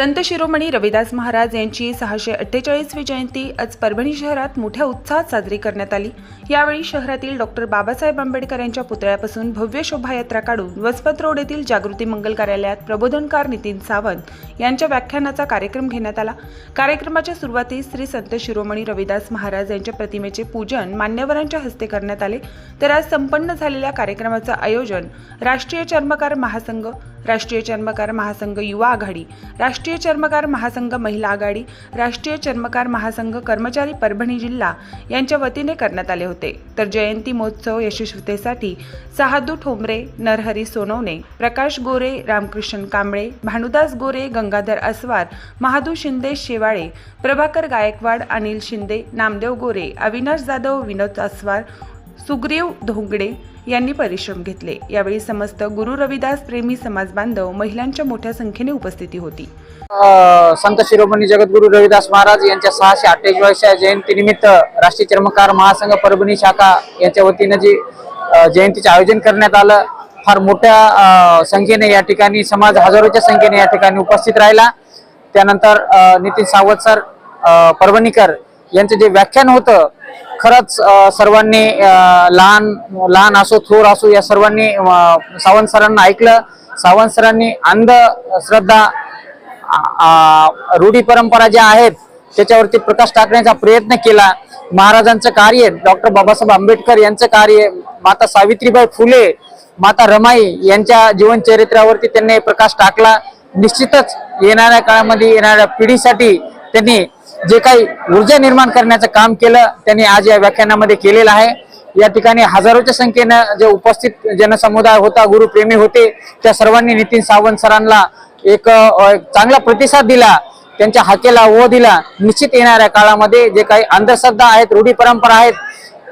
संत शिरोमणी रविदास महाराज यांची सहाशे अठ्ठेचाळीसवी जयंती आज परभणी शहरात मोठ्या उत्साहात साजरी करण्यात आली. यावेळी शहरातील डॉक्टर बाबासाहेब आंबेडकर यांच्या पुतळ्यापासून भव्य शोभायात्रा काढून वसपत रोड येथील जागृती मंगल कार्यालयात प्रबोधनकार नितीन सावंत यांच्या व्याख्यानाचा कार्यक्रम घेण्यात आला. कार्यक्रमाच्या सुरुवातीस श्री संत शिरोमणी रविदास महाराज यांच्या प्रतिमेचे पूजन मान्यवरांच्या हस्ते करण्यात आले. तर आज संपन्न झालेल्या कार्यक्रमाचं आयोजन राष्ट्रीय चर्मकार महासंघ राष्ट्रीय चर्मकार महासंघ युवा आघाडी राष्ट्रीय राष्ट्रीय चर्मकार महासंघ महिला आघाडी राष्ट्रीय चर्मकार महासंघ कर्मचारी परभणी जिल्हा यांच्या वतीने करण्यात आले होते. तर जयंती महोत्सव यशस्वीतेसाठी सहादू ठोंबरे नरहरी सोनवणे प्रकाश गोरे रामकृष्ण कांबळे भानुदास गोरे गंगाधर अस्वार महादू शिंदे शेवाळे प्रभाकर गायकवाड अनिल शिंदे नामदेव गोरे अविनाश जाधव विनोद अस्वार सुग्रीव धोंगडे यांनी परिश्रम घेतले. यावेळी समस्त गुरु रविदास प्रेमी समाज बांधव महिलांच्या मोठ्या संख्येने उपस्थिती होती. संत शिरोमणी जगद्गुरु रविदास महाराज यांच्या सहाशे अठ्ठेचाळीसच्या जयंतीनिमित्त राष्ट्रीय चर्मकार महासंघ परभणी शाखा यांच्या वतीनं जी जयंतीचे आयोजन करण्यात आलं. फार मोठ्या संख्येने या ठिकाणी समाज हजारोच्या संख्येने या ठिकाणी उपस्थित राहिला. त्यानंतर नितीन सावंत सर परभणीकर यांचं जे व्याख्यान होतं खरंच सर्वांनी लहान लहान असो थोर असो या सर्वांनी सावंत सरांना ऐकलं. सावंत सरांनी अंध श्रद्धा रूढी परंपरा ज्या आहेत त्याच्यावरती प्रकाश टाकण्याचा प्रयत्न केला. महाराजांचं कार्य डॉक्टर बाबासाहेब आंबेडकर यांचं कार्य माता सावित्रीबाई फुले माता रमाई यांच्या जीवनचरित्रावरती त्यांनी प्रकाश टाकला. निश्चितच येणाऱ्या काळामध्ये येणाऱ्या पिढीसाठी त्यांनी जे काही ऊर्जा निर्माण करण्याचं काम केलं त्यांनी आज या व्याख्यानामध्ये केलेलं आहे. या ठिकाणी हजारोच्या संख्येनं जे उपस्थित जनसमुदाय होता गुरुप्रेमी होते त्या सर्वांनी नितीन सावंत सरांना एक चांगला प्रतिसाद दिला त्यांच्या हाकेला ओ दिला. निश्चित येणाऱ्या काळामध्ये जे काही अंधश्रद्धा आहेत रूढी परंपरा आहेत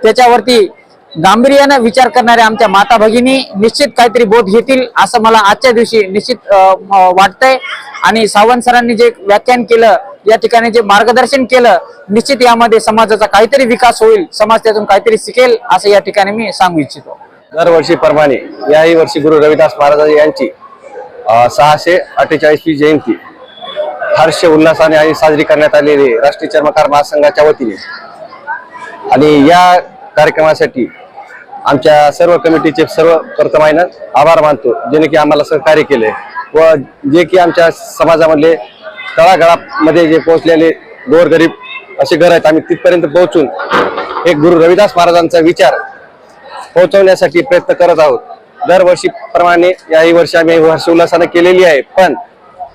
त्याच्यावरती गांभीर्यानं विचार करणाऱ्या आमच्या माता भगिनी निश्चित काहीतरी बोध घेतील असं मला आजच्या दिवशी निश्चित वाटतंय. आणि सावंत सरांनी जे व्याख्यान केलं या ठिकाणी जे मार्गदर्शन केलं निश्चित यामध्ये समाजाचा काहीतरी विकास होईल समाज त्यातून काहीतरी शिकेल असं या ठिकाणी मी सांगू इच्छितो. दरवर्षीप्रमाणे याही वर्षी गुरु रविदास महाराज यांची सहाशे अठ्ठेचाळीसवी जयंती. हर्ष उल्हासाने आणि साजरी करण्यात आलेली राष्ट्रीय चर्मकार महासंघाच्या वतीने. आणि या कार्यक्रमासाठी आमच्या सर्व कमिटीचे सर्व प्रथम आहे आभार मानतो. जेणे की आम्हाला सहकार्य केले व जे की आमच्या समाजामधले तळागाळामध्ये जे पोहोचलेले गोरगरीब असे घर आहेत आम्ही तिथपर्यंत पोहोचून एक गुरु रविदास महाराजांचा विचार पोहोचवण्यासाठी प्रयत्न करत आहोत. दरवर्षी दरवर्षीप्रमाणे याही वर्षी आम्ही हर्षोल्लासानं केलेली आहे. पण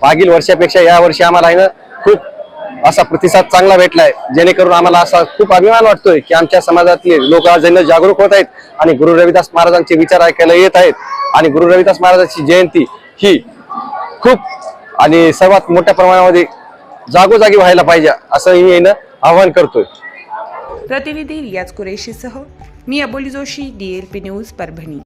मागील वर्षापेक्षा या वर्षी आम्हाला आहे ना खूप असा प्रतिसाद चांगला भेटलाय. जेणेकरून आम्हाला असा खूप अभिमान वाटतोय की आमच्या समाजातले लोक आज जागरूक होत आहेत आणि गुरु रविदास महाराजांचे विचार ऐकायला येत आहेत. आणि गुरु रविदास महाराजांची जयंती ही खूप आणि सर्वात मोठ्या प्रमाणामध्ये जागोजागी व्हायला पाहिजे असं मी येणं आवाहन करतोय. प्रतिनिधी रियाज कुरेशीसह मी अबोली जोशी डीएलपी न्यूज परभणी.